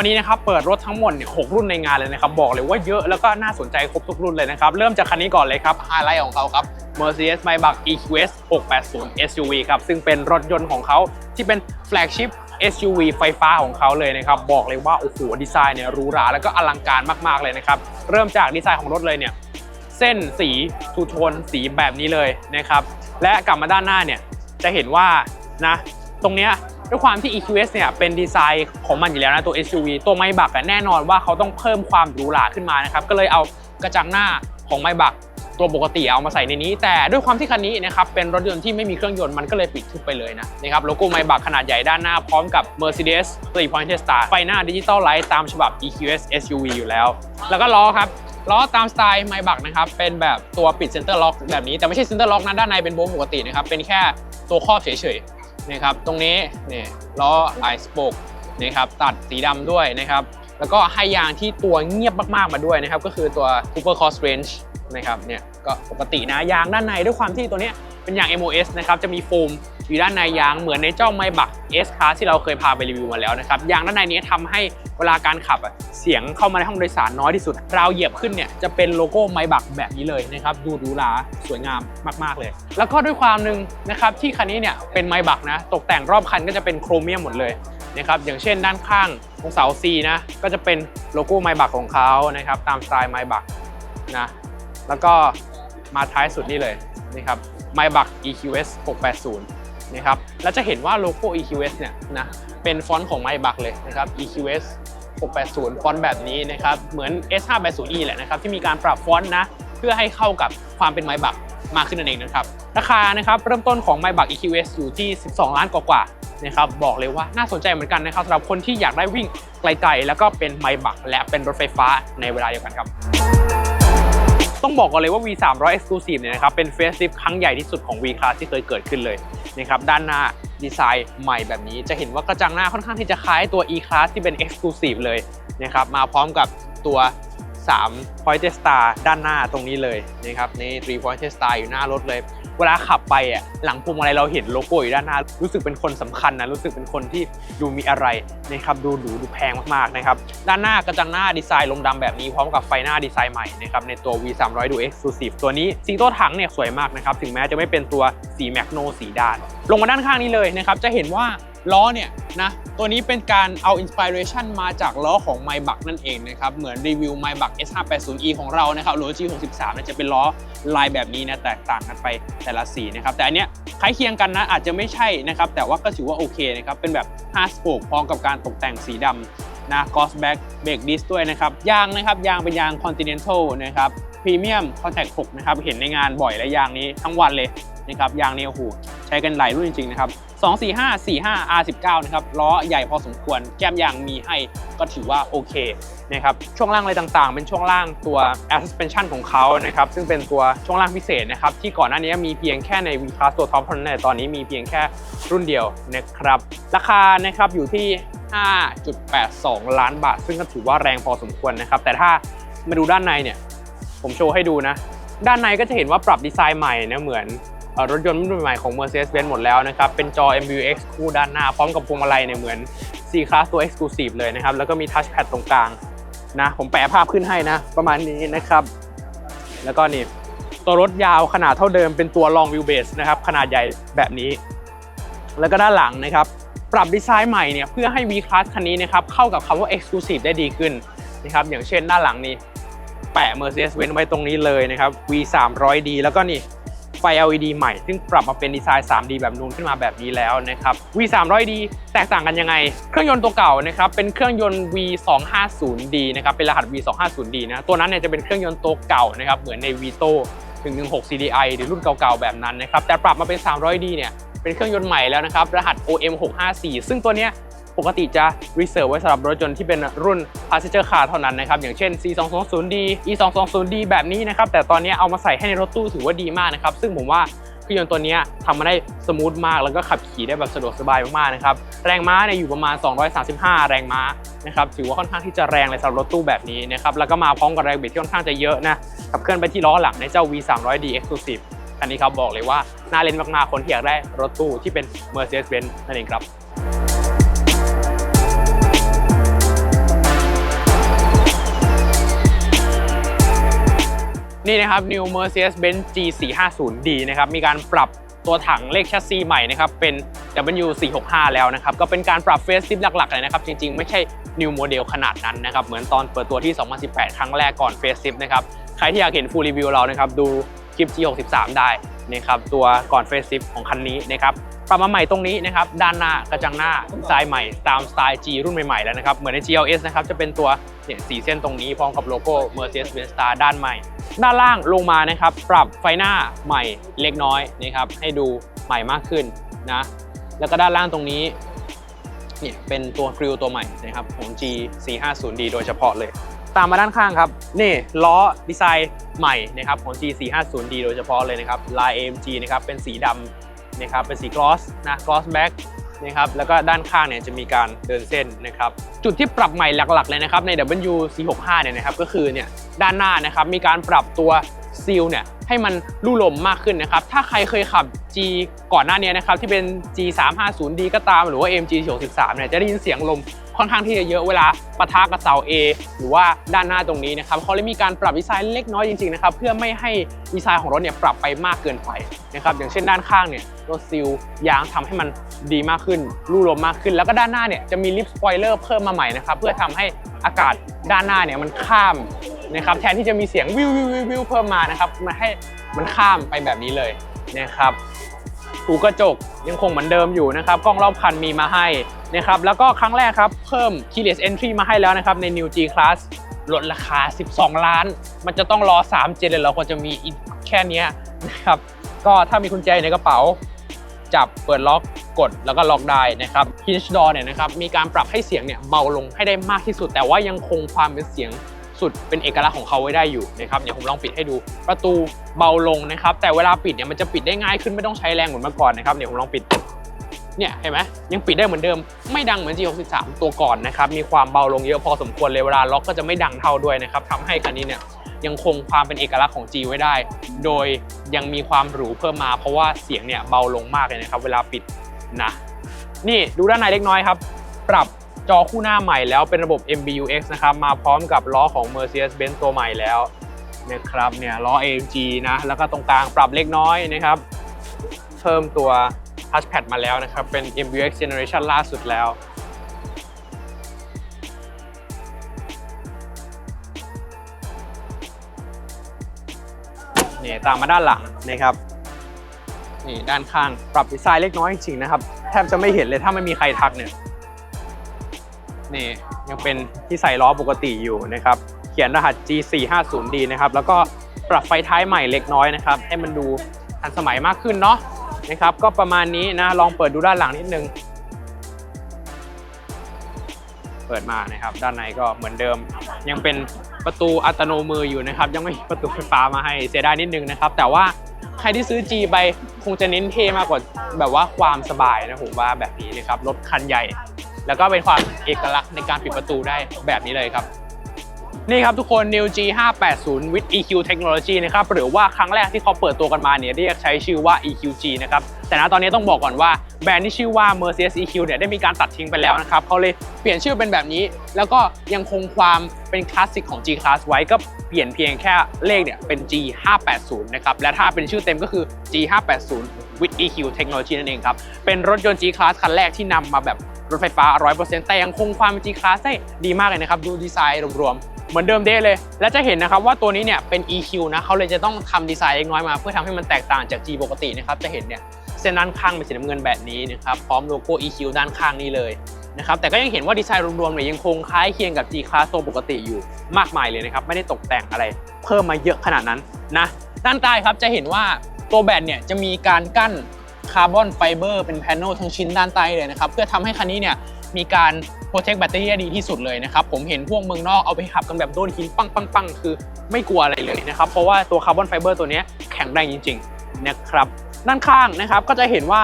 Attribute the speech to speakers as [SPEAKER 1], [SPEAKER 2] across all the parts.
[SPEAKER 1] วันนี้นะครับเปิดรถทั้งหมดเนี่ยหรุ่นในงานเลยนะครับบอกเลยว่าเยอะแล้วก็น่าสนใจครบทุกรุ่นเลยนะครับเริ่มจากคันนี้ก่อนเลยครับไฮไลท์ของเขาครับ Mercedes Maybach EQS 680 SUV ครับซึ่งเป็นรถยนต์ของเขาที่เป็นแฟลกชิพ SUV ไฟฟ้าของเขาเลยนะครับบอกเลยว่าโอ้โหดีไซน์เนี่ยหรูหราแล้วก็อลังการมากๆเลยนะครับเริ่มจากดีไซน์ของรถเลยเนี่ยเส้นสีทูโทนสีแบบนี้เลยนะครับและกลับมาด้านหน้าเนี่ยจะเห็นว่านะตรงเนี้ย ด้วยความที่ EQS เนี่ยเป็นดีไซน์ของมันอยู่แล้วนะตัว SUV ตัวไมบักแน่นอนว่าเขาต้องเพิ่มความหรูหราขึ้นมานะครับก็เลยเอากระจังหน้าของไมบักตัวปกติเอามาใส่ในนี้ แต่ด้วยความที่คันนี้นะครับเป็นรถยนต์ที่ไม่มีเครื่องยนต์มันก็เลยปิดทึบไปเลยนะนะครับโลโก้ไมบักขนาดใหญ่ด้านหน้าพร้อมกับ Mercedes 3 Pointed Star ไฟหน้าดิจิตอลไลท์ตามฉบับ EQS SUV อยู่แล้ว แล้วก็ล้อครับล้อตามสไตล์ไมบักนะครับเป็นแบบตัวปิดเซนเตอร์ล็อกแบบนี้แต่ไม่ใช่เซนเตอร์ล็อกนะด้านในเป็นโบว์ปกตินะครับเป็นแค่ตัวครอบเฉยๆ นะครับตรงนี้เนี่ยล้อไอสปกนะครับตัดสีดำด้วยนะครับแล้วก็ให้ยางที่ตัวเงียบมากๆมาด้วยนะครับก็คือตัว Cooper Cross Range นะครับเนี่ย ก็ปกตินะยางด้านในด้วยความที่ตัวเนี้ยเป็นยาง MOS นะครับจะมีโฟมอยู่ด้านในยางเหมือนในเจ้าไมบัก S Class ที่เราเคยพาไปรีวิวมาแล้วนะครับยางด้านในนี้ทำให้เวลาการขับเสียงเข้ามาในห้องโดยสารน้อยที่สุดเราเหยียบขึ้นเนี่ยจะเป็นโลโก้ไมบักแบบนี้เลยนะครับดูหรูหราสวยงามมาก ๆเลย แล้วก็ด้วยความหนึ่งนะครับที่คันนี้เนี่ยเป็นไมบักนะตกแต่งรอบคันก็จะเป็นโครเมียมหมดเลยนะครับอย่างเช่นด้านข้างตรงเสา C นะก็จะเป็นโลโก้ไมบักของเขานะครับตามสไตล์ไมบักนะแล้วก็ มาท้ายสุดนี่เลยนะครับ m y b u c EQS 680นะครับแล้วจะเห็นว่าโลโก้ EQS เนี่ยนะเป็นฟอนต์ของ m y b u c เลยนะครับ EQS 680 ฟอนต์แบบนี้นะครับ เหมือน S580E แหละนะครับ ที่มีการปรับฟอนต์นะ เพื่อให้เข้ากับความเป็น m y b u c มากขึ้นนั่นเองนะครับ ราคานะครับเริ่มต้นของ m y b u c EQS อยู่ที่ 12 ล้านกว่าๆนะครับ บอกเลยว่าน่าสนใจเหมือนกันนะครับสำหรับคนที่อยากได้วิ่งไกลๆ แล้วก็เป็น m y b u c และเป็นรถไฟฟ้าในเวลาเดียวกันครับ ต้องบอกก่อนเลยว่า V 3 0 0 Exclusive เนี่ยนะครับเป็นเฟสลิฟครั้งใหญ่ที่สุดของ V Class ที่เคยเกิดขึ้นเลยนะครับด้านหน้าดีไซน์ใหม่แบบนี้ จะเห็นว่ากระจังหน้าค่อนข้างที่จะคล้ายตัว E Class ที่เป็น Exclusive เลยนะครับมาพร้อมกับตัว3 Pointer Star ด้านหน้าตรงนี้เลยนะครับนี่3 Pointer Star อยู่หน้ารถเลย เวลาขับไปอะหลังพวงมาลัยเราเห็นโลโก้อยู่ด้านหน้า รู้สึกเป็นคนสำคัญนะรู้สึกเป็นคนที่ดูมีอะไรนะครับดูหรูดูแพงมากๆนะครับด้านหน้ากระจังหน้าดีไซน์ลมดำแบบนี้พร้อมกับไฟหน้าดีไซน์ใหม่นะครับในตัว V 3 0 0ดู Exclusive ตัวนี้สีโต้ถังเนี่ยสวยมากนะครับถึงแม้จะไม่เป็นตัวสีแมกโนสีด้าน ลงมาด้านข้างนี้เลยนะครับจะเห็นว่า ล้อเนี่ยนะตัวนี้เป็นการเอาอินสปิเรชันมาจากล้อของ m y b u c นั่นเองนะครับ เหมือนรีวิว m y b u c S580e ของเรานะครับหรือ G63 นี่ยจะเป็นล้อลายแบบนี้นะแตกต่างกันไปแต่ละสีนะครับ แต่อันเนี้ยคล้ายเคียงกันนะอาจจะไม่ใช่นะครับ แต่ว่าก็ถือว่าโอเคนะครับ เป็นแบบ5 spoke พร้อมกับการตกแต่งสีดำนะ g o s back brake disc ด้วยนะครับยางนะครับยางเป็นยาง Continental นะครับ Premium Contact 6นะครับเห็นในงานบ่อยและยางนี้ทั้งวันเลยนะครับยางนี้โอ้โหใช้กันหลายรุ่นจริงๆนะครับ 245 45 R19 นะครับล้อใหญ่พอสมควรแก้มยางมีให้ก็ถือว่าโอเคนะครับช่วงล่างอะไรต่างๆ เป็นช่วงล่างตัว Air Suspension ของเขานะครับซึ่งเป็นตัวช่วงล่างพิเศษนะครับที่ก่อนหน้านี้มีเพียงแค่ใน V Class ตัวท็อปเท่านั้นแต่ตอนนี้มีเพียงแค่รุ่นเดียวนะครับราคานะครับอยู่ที่ 5.82 ล้านบาท ซึ่งก็ถือว่าแรงพอสมควรนะครับแต่ถ้ามาดูด้านในเนี่ยผมโชว์ให้ดูนะ ด้านในก็จะเห็นว่าปรับดีไซน์ใหม่นะเหมือน รถยนต์รุ่นใหม่ของ Mercedes-Benz หมดแล้วนะครับ เป็นจอ MBUX คู่ด้านหน้า พร้อมกับพวงมาลัยเนี่ยเหมือน C Class ตัว Exclusive เลยนะครับ แล้วก็มี Touch Pad ตรงกลางนะผมแปะภาพขึ้นให้นะ ประมาณนี้นะครับ แล้วก็นี่ ตัวรถยาวขนาดเท่าเดิมเป็นตัว Long Wheelbase นะครับขนาดใหญ่แบบนี้ แล้วก็ด้านหลังนะครับ ปรับดีไซน์ใหม่เนี่ยเพื่อให้ V Class คันนี้นะครับเข้ากับคำว่า Exclusive ได้ดีขึ้นนะครับอย่างเช่นด้านหลังนี้แปะ Mercedes-Benz ไว้ตรงนี้เลยนะครับ V 3 0 0 D แล้วก็นี่ ไฟ LED ใหม่ ซึ่งปรับมาเป็นดีไซน์ 3D แบบนูนขึ้นมาแบบนี้แล้วนะครับ V 3 0 0 D แตกต่างกันยังไง เครื่องยนต์ตัวเก่านะครับเป็นเครื่องยนต์ V 2 5 0 D นะครับเป็นรหัส V 2 5 0 D นะตัวนั้นเนี่ยจะเป็นเครื่องยนต์ตัวเก่านะครับเหมือนใน Vito 116 CDI หรือรุ่นเก่าๆแบบนั้นนะครับแต่ปรับมาเป็น 300D เนี่ยเป็นเครื่องยนต์ใหม่แล้วนะครับรหัส OM 654 ซึ่งตัวเนี้ย ปกติจะ reserve ไว้สำหรับรถยนต์ที่เป็นรุ่น passenger car เท่านั้นนะครับ อย่างเช่น C220D E220D แบบนี้นะครับ แต่ตอนนี้เอามาใส่ให้ในรถตู้ถือว่าดีมากนะครับ ซึ่งผมว่าเครื่องยนต์ตัวนี้ทำมาได้สมูทมากแล้วก็ขับขี่ได้แบบสะดวกสบายมากๆนะครับ แรงม้าเนี่ยอยู่ประมาณ 235 แรงม้านะครับถือว่าค่อนข้างที่จะแรงเลยสำหรับรถตู้แบบนี้นะครับแล้วก็มาพร้อมกับแรงบิดที่ค่อนข้างจะเยอะนะขับเคลื่อนไปที่ล้อหลังในเจ้า V300D Exclusive อันนี้ครับบอกเลยว่าน่าเล่นมากๆคนที่อยากได้รถตู้ที่เป็น Mercedes-Benz นั่นเองครับ นี่นะครับ New Mercedes-Benz G450D นะครับมีการปรับตัวถังเลขแชสซีใหม่นะครับเป็น W465 แล้วนะครับก็เป็นการปรับเฟซซิฟหลักๆเลยนะครับจริงๆ ไม่ใช่ New Model ขนาดนั้นนะครับเหมือนตอนเปิดตัวที่ 2018 ครั้งแรกก่อนเฟซซิฟนะครับใครที่อยากเห็น full review เรานะครับดูคลิป G63 ได้นะครับตัวก่อนเฟซซิฟของคันนี้นะครับปรับมาใหม่ตรงนี้นะครับด้านหน้ากระจังหน้าดีไซน์ใหม่ตามสไตล์ G รุ่นใหม่ๆแล้วนะครับเหมือนใน GLS นะครับจะเป็นตัวเนี่ยสีเส้นตรงนี้พร้อมกับโลโก้ Mercedes-Benz Star ด้านใหม่ ด้านล่างลงมานะครับ ปรับไฟหน้าใหม่เล็กน้อยนะครับ ให้ดูใหม่มากขึ้นนะ แล้วก็ด้านล่างตรงนี้เนี่ยเป็นตัวกริลตัวใหม่นะครับของ G450D โดยเฉพาะเลย ตามมาด้านข้างครับ นี่ล้อดีไซน์ใหม่นะครับของ G450D โดยเฉพาะเลยนะครับลาย AMG นะครับเป็นสีดำนะครับเป็นสีกลอสนะกลอสแบ็ก นะครับแล้วก็ด้านข้างเนี่ยจะมีการเดินเส้นนะครับจุดที่ปรับใหม่หลักๆเลยนะครับใน W465 เนี่ยนะครับก็คือเนี่ยด้านหน้านะครับมีการปรับตัวซีลเนี่ย ให้มันลู่ลมมากขึ้นนะครับ ถ้าใครเคยขับ G ก่อนหน้านี้นะครับที่เป็น G350D ก็ตามหรือว่า MG 63เนี่ยจะได้ยินเสียงลมค่อนข้างที่จะเยอะเวลาปะทะกับเสา A หรือว่าด้านหน้าตรงนี้นะครับเขาเลยมีการปรับดีไซน์เล็กน้อยจริงๆนะครับเพื่อไม่ให้ดีไซน์ของรถเนี่ยปรับไปมากเกินไปนะครับอย่างเช่นด้านข้างเนี่ยตัวซีลยางทำให้มันดีมากขึ้นรูลมมากขึ้น แล้วก็ด้านหน้าเนี่ยจะมีลิฟต์สปอยเลอร์เพิ่มมาใหม่นะครับเพื่อทำให้อากาศด้านหน้าเนี่ยมันข้าม นะครับแทนที่จะมีเสียงวิววิววิววิวเพิ่มมานะครับมาให้มันข้ามไปแบบนี้เลยนะครับหูกระจกยังคงเหมือนเดิมอยู่นะครับกล้องรอบคันมีมาให้นะครับแล้วก็ครั้งแรกครับเพิ่ม keyless entry มาให้แล้วนะครับใน New G Class ลดราคา 12 ล้าน มันจะต้องรอ 3 เจนเลยเราก็จะมีแค่นี้นะครับก็ถ้ามีกุญแจอยู่ในกระเป๋า จับเปิดล็อกกดแล้วก็ล็อกได้นะครับ hinge door เนี่ยนะครับมีการปรับให้เสียงเนี่ยเบาลงให้ได้มากที่สุด แต่ว่ายังคงความเป็นเสียง สุดเป็นเอกลักษณ์ของเขาไว้ได้อยู่นะครับเดี๋ยวผมลองปิดให้ดู ประตูเบาลงนะครับ แต่เวลาปิดเนี่ยมันจะปิดได้ง่ายขึ้นไม่ต้องใช้แรงเหมือนเมื่อก่อนนะครับเดี๋ยวผมลองปิดเนี่ยเห็นไหมยังปิดได้เหมือนเดิม ไม่ดังเหมือน G63 ตัวก่อนนะครับมีความเบาลงเยอะพอสมควรเลยเวลาล็อกก็จะไม่ดังเท่าด้วยนะครับทำให้คันนี้เนี่ยยังคงความเป็นเอกลักษณ์ของ G ไว้ได้ โดยยังมีความหรูเพิ่มมาเพราะว่าเสียงเนี่ยเบาลงมากเลยนะครับ เวลาปิดนะ นี่ดูด้านในเล็กน้อยครับ ปรับ จอคู่หน้าใหม่แล้วเป็นระบบ MBUX นะครับ มาพร้อมกับล้อของ Mercedes-Benz ตัวใหม่แล้วนะครับเนี่ยล้อ AMG นะ แล้วก็ตรงกลางปรับเล็กน้อยนะครับ เพิ่มตัว Touchpad มาแล้วนะครับ เป็น MBUX Generation ล่าสุดแล้วนี่ตามมาด้านหลังนะครับนี่ด้านข้างปรับดีไซน์เล็กน้อยจริงๆนะครับ แทบจะไม่เห็นเลยถ้าไม่มีใครทักเนี่ย นี่ยังเป็นที่ใส่ล้อปกติอยู่นะครับ เขียนรหัส G450D นะครับ แล้วก็ปรับไฟท้ายใหม่เล็กน้อยนะครับ ให้มันดูทันสมัยมากขึ้นเนาะนะครับ ก็ประมาณนี้นะ ลองเปิดดูด้านหลังนิดนึง เปิดมานะครับ ด้านในก็เหมือนเดิม ยังเป็นประตูอัตโนมืออยู่นะครับ ยังไม่มีประตูไฟฟ้ามาให้เสียดายนิดนึงนะครับ แต่ว่าใครที่ซื้อ G ไปคงจะเน้นเทมากกว่าแบบว่าความสบายนะผมว่าแบบนี้นะครับรถคันใหญ่ แล้วก็เป็นความเอกลักษณ์ในการปิดประตูได้แบบนี้เลยครับ นี่ครับทุกคน New G 580 with EQ Technology นะครับหรือว่าครั้งแรกที่เขาเปิดตัวกันมาเนี่ยเรียกใช้ชื่อว่า EQG นะครับแต่ณตอนนี้ต้องบอกก่อนว่าแบรนด์ที่ชื่อว่า Mercedes EQ เนี่ยได้มีการตัดทิ้งไปแล้วนะครับเขาเลยเปลี่ยนชื่อเป็นแบบนี้ แล้วก็ยังคงความเป็นคลาสสิกของ G Class ไว้ก็เปลี่ยนเพียงแค่เลขเนี่ยเป็น G 580นะครับและถ้าเป็นชื่อเต็มก็คือ G 580 with EQ Technology นั่นเองครับ เป็นรถยนต์ G Class คันแรกที่นำมาแบบรถไฟฟ้า 100%แต่ยังคงความ G Class ได้ดีมากเลยนะครับ ดูดีไซน์รวมๆ เหมือนเดิมเด้เลย และจะเห็นนะครับว่าตัวนี้เนี่ยเป็น EQ นะเขาเลยจะต้องทำดีไซน์เล็กน้อยมา เพื่อทำให้มันแตกต่างจาก G ปกตินะครับ จะเห็นเนี่ยเส้นด้านข้างเป็นสีน้ำเงินแบบนี้นะครับ พร้อมโลโก้ EQ ด้านข้างนี้เลยนะครับ แต่ก็ยังเห็นว่าดีไซน์รวมๆเนี่ยยังคงคล้ายเคียงกับ G Class ตัวปกติอยู่มากมายเลยนะครับ ไม่ได้ตกแต่งอะไร เพิ่มมาเยอะขนาดนั้นนะ ด้านใต้ครับจะเห็นว่า ตัวแบตเนี่ยจะมีการกั้นคาร์บอนไฟเบอร์เป็นแผ่นทั้งชิ้นด้านใต้เลยนะครับ เพื่อทำให้คันนี้เนี่ยมีการโปรเทคแบตเตอรี่ได้ดีที่สุดเลยนะครับ ผมเห็นพวกเมืองนอกเอาไปขับกันแบบโดนหินปังปังปังคือไม่กลัวอะไรเลยนะครับ เพราะว่าตัวคาร์บอนไฟเบอร์ตัวนี้แข็งแรงจริง ๆ นะครับ ด้านข้างนะครับก็จะเห็นว่า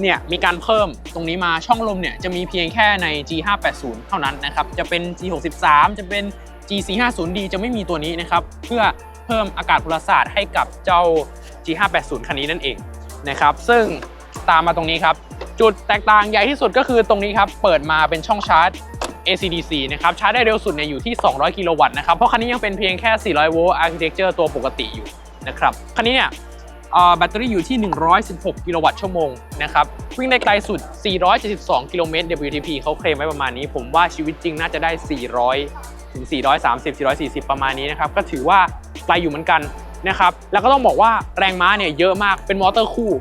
[SPEAKER 1] เนี่ยมีการเพิ่มตรงนี้มาช่องลมเนี่ยจะมีเพียงแค่ใน G580 เท่านั้นนะครับ จะเป็น G63 จะเป็น G450D จะไม่มีตัวนี้นะครับ เพื่อเพิ่มอากาศพลศาสตร์ให้กับเจ้า G580 คันนี้นั่นเองนะครับซึ่งตามมาตรงนี้ครับ จุดแตกต่างใหญ่ที่สุดก็คือตรงนี้ครับ เปิดมาเป็นช่องชาร์จ AC/DC นะครับชาร์จได้เร็วสุดเนี่ยอยู่ที่ 200 กิโลวัตต์นะครับ เพราะคันนี้ยังเป็นเพียงแค่ 400 โวลต์ architecture ตัวปกติอยู่นะครับคันนี้เนี่ยแบตเตอรี่อยู่ที่ 116 กิโลวัตต์ชั่วโมงนะครับวิ่งได้ไกลสุด 472 กิโลเมตร WTP เขาเคลมไว้ประมาณนี้ ผมว่าชีวิตจริงน่าจะได้ 400 ถึง 430 440 ประมาณนี้นะครับ ก็ถือว่าไกลอยู่เหมือนกัน นะครับแล้วก็ต้องบอกว่าแรงม้าเนี่ยเยอะมากเป็นมอเตอร์คู่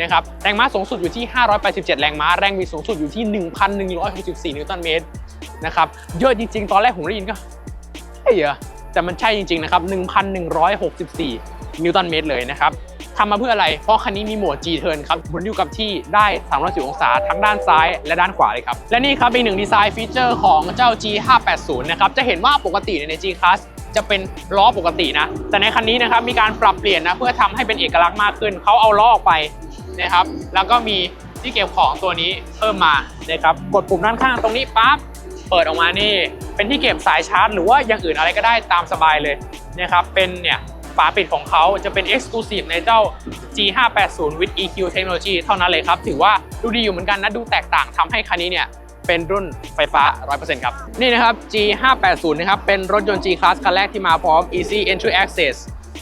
[SPEAKER 1] นะครับแรงม้าสูงสุดอยู่ที่ 587 แรงม้า แรงบิดสูงสุดอยู่ที่ 1,164 นิวตันเมตรนะครับเยอะจริงๆ ตอนแรกผมได้ยินก็ใช่เหรอแต่มันใช่จริงๆนะครับ 1,164 นิวตันเมตรเลยนะครับทำมาเพื่ออะไร เพราะคันนี้มีโหมด G turn ครับหมุนอยู่กับที่ได้360องศาทั้งด้านซ้ายและด้านขวาเลยครับ และนี่ครับเป็นหนึ่งดีไซน์ฟีเจอร์ของเจ้า G580 นะครับ จะเห็นว่าปกติใน G Class จะเป็นล้อปกตินะ แต่ในคันนี้นะครับมีการปรับเปลี่ยนนะเพื่อทำให้เป็นเอกลักษณ์มากขึ้น เขาเอาล้อออกไปนะครับ แล้วก็มีที่เก็บของตัวนี้เพิ่มมานะครับ กดปุ่มด้านข้างตรงนี้ปั๊บเปิดออกมานี่ เป็นที่เก็บสายชาร์จ หรือว่าอย่างอื่นอะไรก็ได้ตามสบายเลยนะครับเป็นเนี่ยฝาปิดของเขาจะเป็น Exclusive ในเจ้า G580 with EQ Technology เท่านั้นเลยครับ ถือว่าดูดีอยู่เหมือนกันนะ ดูแตกต่างทำให้คันนี้เนี่ย เป็นรุ่นไฟฟ้า 100%ครับ นี่นะครับ G580 นะครับ เป็นรถยนต์ G Class คันแรกที่มาพร้อม Easy Entry Access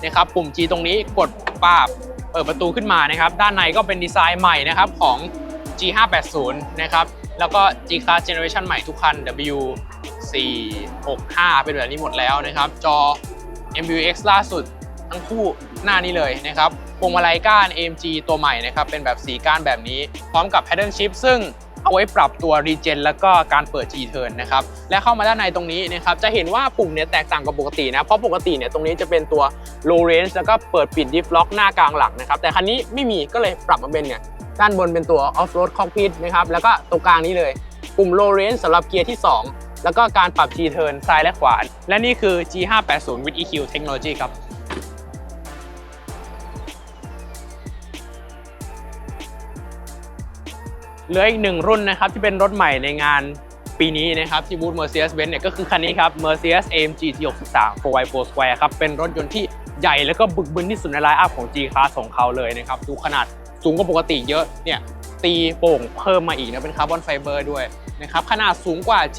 [SPEAKER 1] นะครับ ปุ่ม G ตรงนี้กดปาบเปิดประตูขึ้นมานะครับ ด้านในก็เป็นดีไซน์ใหม่นะครับของ G580 นะครับ แล้วก็ G Class Generation ใหม่ทุกคัน W465 เป็นแบบนี้หมดแล้วนะครับ จอ MBUX ล่าสุดทั้งคู่หน้านี้เลยนะครับพวงมาลัยก้าน AMG ตัวใหม่นะครับ เป็นแบบสีก้านแบบนี้ พร้อมกับ Paddle Shift ซึ่ง เอาไว้ปรับตัว Regen แล้วก็การเปิด G turn นะครับและเข้ามาด้านในตรงนี้นะครับจะเห็นว่าปุ่มเนี่ยแตกต่างกับปกตินะเพราะปกติเนี่ยตรงนี้จะเป็นตัว low range แล้วก็เปิดปิด diff lock หน้ากลางหลังนะครับแต่คันนี้ไม่มีก็เลยปรับมาเป็นเนี่ยด้านบนเป็นตัว off road cockpit นะครับแล้วก็ตรงกลางนี้เลยปุ่ม low range สำหรับเกียร์ที่ 2 แล้วก็การปรับ G turn ซ้ายและขวา และนี่คือ G580 with EQ Technology ครับ เหลืออีกหนึ่งรุ่นนะครับที่เป็นรถใหม่ในงานปีนี้นะครับที่บูธ Mercedes-Benz เนี่ยก็คือคันนี้ครับ Mercedes AMG G63 4x4 Square ครับเป็นรถยนต์ที่ใหญ่แล้วก็บึกบึนที่สุดในไลน์อัพของ G Class ของเขาเลยนะครับดูขนาดสูงกว่าปกติเยอะเนี่ยตีโป่งเพิ่มมาอีกนะเป็นคาร์บอนไฟเบอร์ด้วยนะครับขนาดสูงกว่า G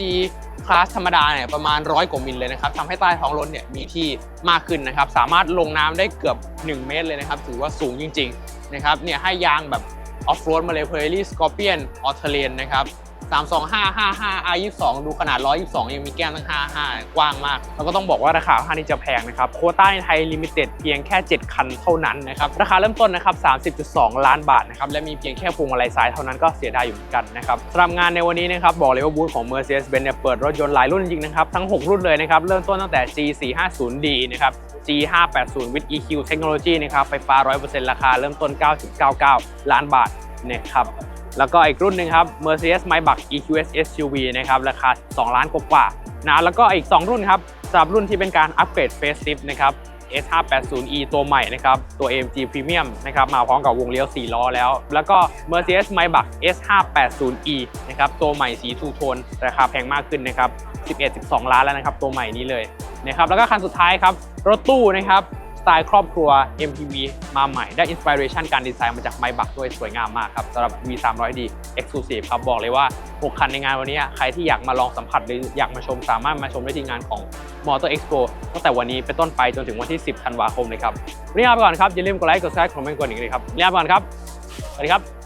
[SPEAKER 1] Class ธรรมดาเนี่ยประมาณร้อยกว่ามิลเลยนะครับทำให้ใต้ท้องรถเนี่ยมีที่มากขึ้นนะครับสามารถลงน้ำได้เกือบ 1 เมตรเลยนะครับถือว่าสูงจริงๆนะครับเนี่ยให้ยางแบบ ออฟโรดมาเลเพอรี่สกอร์เปียนออสเตรเลียนนะครับ 32555 R22 ดูขนาด 122 ยังมีแก้มตั้ง 55 กว้างมาก แล้วก็ต้องบอกว่าราคาค่อนข้จะแพงนะครับ โคต้าในไทยลิมิเต็ดเพียงแค่ 7 คันเท่านั้นนะครับ ราคาเริ่มต้นนะครับ 30.2 ล้านบาทนะครับ และมีเพียงแค่พวงมาลัยซ้ายเท่านั้นก็เสียดายอยู่เหมือนกันนะครับสำหรับงานในวันนี้นะครับ บอกเลยว่าบูธของ Mercedes-Benz เนี่ยเปิดรถยนต์หลายรุ่นจริงนะครับ ทั้ง 6 รุ่นเลยนะครับ เริ่มต้นตั้งแต่ G450D นะครับ G580 with EQ Technology นะครับ ไฟฟ้า 100%ราคาเริ่มต้น 9.99 ล้านบาทนะครับ แล้วก็อีกรุ่นหนึ่งครับ Mercedes Maybach EQS SUV นะครับราคา 2 ล้านกว่าๆนะแล้วก็อีก 2 รุ่นครับสำหรับรุ่นที่เป็นการอัปเกรด Facelift นะครับ S580e ตัวใหม่นะครับ ตัว AMG Premium นะครับ มาพร้อมกับวงเลี้ยว 4 ล้อแล้ว แล้วก็ Mercedes Maybach S580e นะครับ ตัวใหม่สีทูโทน ราคาแพงมากขึ้นนะครับ 11-12 ล้านแล้วนะครับ ตัวใหม่นี้เลยนะครับ แล้วก็คันสุดท้ายครับ รถตู้นะครับ ไตล์ครอบครัว MPV มาใหม่ได้อินสปิเรชันการดีไซน์มาจากไมบักด้วยสวยงามมากครับสำหรับ V300D Exclusive ครับบอกเลยว่า 6 คันในงานวันนี้ ใครที่อยากมาลองสัมผัสหรืออยากมาชมสามารถมาชมได้ที่งานของ Motor Expo ตั้งแต่วันนี้เป็นต้นไปจนถึงวันที่ 10 ธันวาคมเลยครับวันนี้ลาไปก่อนครับอย่าลืมกดไลค์กดแชร์คอมเมนต์กดหนึ่งเลยครับลาไปก่อนครับสวัสดีครับ